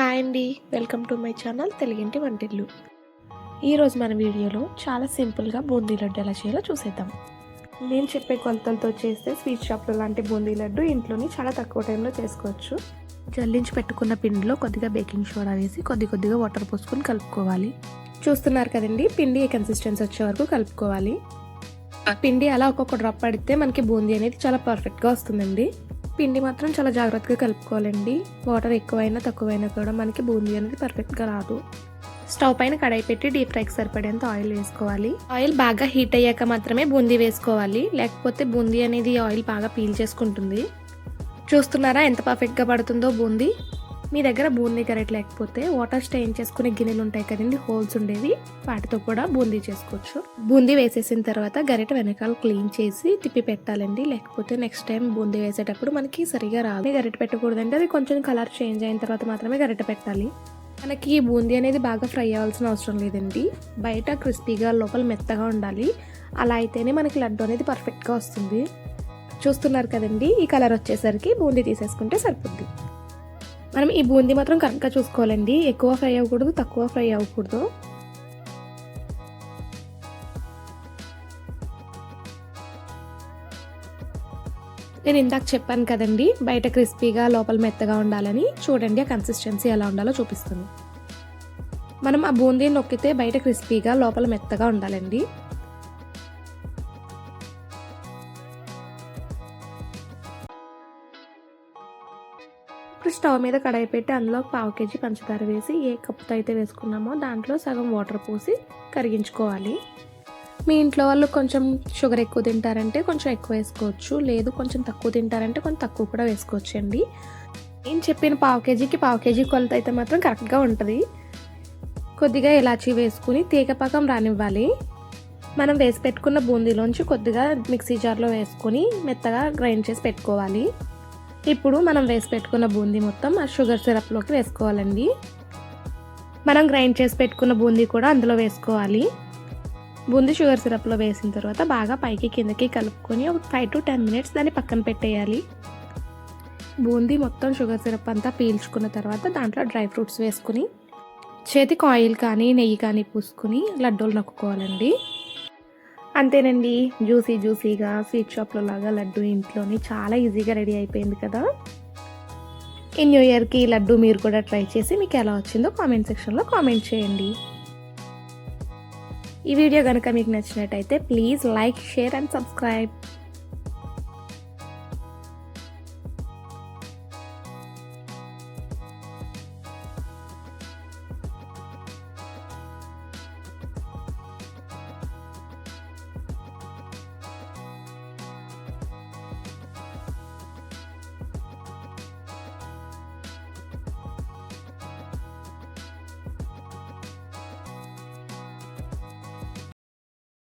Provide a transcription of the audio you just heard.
Hi అండి. Welcome to my channel తెలుగింటి వంటిల్లు. ఈరోజు మన వీడియోలో చాలా సింపుల్గా బూందీ లడ్డు ఎలా చేయాలో చూసేద్దాం. నేను చెప్పే కొలతలతో చేస్తే స్వీట్ షాప్లో లాంటి బూందీ లడ్డు ఇంట్లోని చాలా తక్కువ టైంలో చేసుకోవచ్చు. జల్లించి పెట్టుకున్న పిండిలో కొద్దిగా బేకింగ్ సోడా వేసి కొద్ది కొద్దిగా వాటర్ పోసుకొని కలుపుకోవాలి. చూస్తున్నారు కదండి పిండి కన్సిస్టెన్సీ వచ్చే వరకు కలుపుకోవాలి. పిండి అలా ఒక్కొక్క డ్రాప్ పడితే మనకి బూందీ అనేది చాలా పర్ఫెక్ట్గా వస్తుందండి. పిండి మాత్రం చాలా జాగ్రత్తగా కలుపుకోవాలండి. వాటర్ ఎక్కువైనా తక్కువైనా కూడా మనకి బూందీ అనేది పర్ఫెక్ట్గా రాదు. స్టవ్ పైన కడాయి పెట్టి డీప్ ఫ్రైకి సరిపడేంత ఆయిల్ వేసుకోవాలి. ఆయిల్ బాగా హీట్ అయ్యాక మాత్రమే బూందీ వేసుకోవాలి. లేకపోతే బూందీ అనేది ఆయిల్ బాగా పీల్ చేసుకుంటుంది. చూస్తున్నారా ఎంత పర్ఫెక్ట్గా పడుతుందో బూందీ? మీ దగ్గర బూందీ గరెట్ లేకపోతే వాటర్ స్టెయిన్ చేసుకునే గిన్నెలు ఉంటాయి కదండి హోల్స్ ఉండేవి వాటితో కూడా బూందీ చేసుకోవచ్చు. బూందీ వేసేసిన తర్వాత గరెట వెనకాల క్లీన్ చేసి తిప్పి పెట్టాలండి. లేకపోతే నెక్స్ట్ టైం బూందీ వేసేటప్పుడు మనకి సరిగా రాదు. గరెట పెట్టకూడదండి అది కొంచెం కలర్ చేంజ్ అయిన తర్వాత మాత్రమే గరెట పెట్టాలి. మనకి ఈ బూందీ అనేది బాగా ఫ్రై అవ్వాల్సిన అవసరం లేదండి. బయట క్రిస్పీగా లోపల మెత్తగా ఉండాలి. అలా అయితేనే మనకి లడ్డు అనేది పర్ఫెక్ట్గా వస్తుంది. చూస్తున్నారు కదండి ఈ కలర్ వచ్చేసరికి బూందీ తీసేసుకుంటే సరిపోద్ది. మనం ఈ బూందీ మాత్రం కరెక్ట్గా చూసుకోవాలండి. ఎక్కువ ఫ్రై అవ్వకూడదు తక్కువ ఫ్రై అవ్వకూడదు. నేను ఇందాక చెప్పాను కదండి బయట క్రిస్పీగా లోపల మెత్తగా ఉండాలని. చూడండి ఆ కన్సిస్టెన్సీ ఎలా ఉండాలో చూపిస్తుంది. మనం ఆ బూందీ నొక్కితే బయట క్రిస్పీగా లోపల మెత్తగా ఉండాలండి. ఇప్పుడు స్టవ్ మీద కడాయి పెట్టి అందులో పావు కేజీ పంచదార వేసి ఏ కప్పుతో అయితే వేసుకున్నామో దాంట్లో సగం వాటర్ పోసి కరిగించుకోవాలి. మీ ఇంట్లో వాళ్ళు కొంచెం షుగర్ ఎక్కువ తింటారంటే కొంచెం ఎక్కువ వేసుకోవచ్చు. లేదు కొంచెం తక్కువ తింటారంటే కొంచెం తక్కువ కూడా వేసుకోవచ్చు అండి నేను చెప్పిన పావు కేజీకి పావు కేజీ కొలత అయితే మాత్రం కరెక్ట్గా ఉంటుంది. కొద్దిగా ఇలాచీ వేసుకుని తీగపాకం రానివ్వాలి. మనం వేసి పెట్టుకున్న బూందీలోంచి కొద్దిగా మిక్సీ జార్లో వేసుకొని మెత్తగా గ్రైండ్ చేసి పెట్టుకోవాలి. ఇప్పుడు మనం వేసి పెట్టుకున్న బూందీ మొత్తం ఆ షుగర్ సిరప్లోకి వేసుకోవాలండి. మనం గ్రైండ్ చేసి పెట్టుకున్న బూందీ కూడా అందులో వేసుకోవాలి. బూందీ షుగర్ సిరప్లో వేసిన తర్వాత బాగా పైకి కిందకి కలుపుకొని ఒక ఫైవ్ టు టెన్ మినిట్స్ దాన్ని పక్కన పెట్టేయాలి. బూందీ మొత్తం షుగర్ సిరప్ అంతా పీల్చుకున్న తర్వాత దాంట్లో డ్రై ఫ్రూట్స్ వేసుకుని చేతికి ఆయిల్ కానీ నెయ్యి కానీ పూసుకుని లడ్డూలు నొక్కుకోవాలండి. అంతేనండి. జ్యూసీ జ్యూసీగా స్వీట్ షాప్లో లాగా లడ్డు ఇంట్లోని చాలా ఈజీగా రెడీ అయిపోయింది కదా. ఈ న్యూ ఇయర్కి లడ్డు మీరు కూడా ట్రై చేసి మీకు ఎలా వచ్చిందో కామెంట్ సెక్షన్లో కామెంట్ చేయండి. ఈ వీడియో కనుక మీకు నచ్చినట్టయితే please like share and subscribe.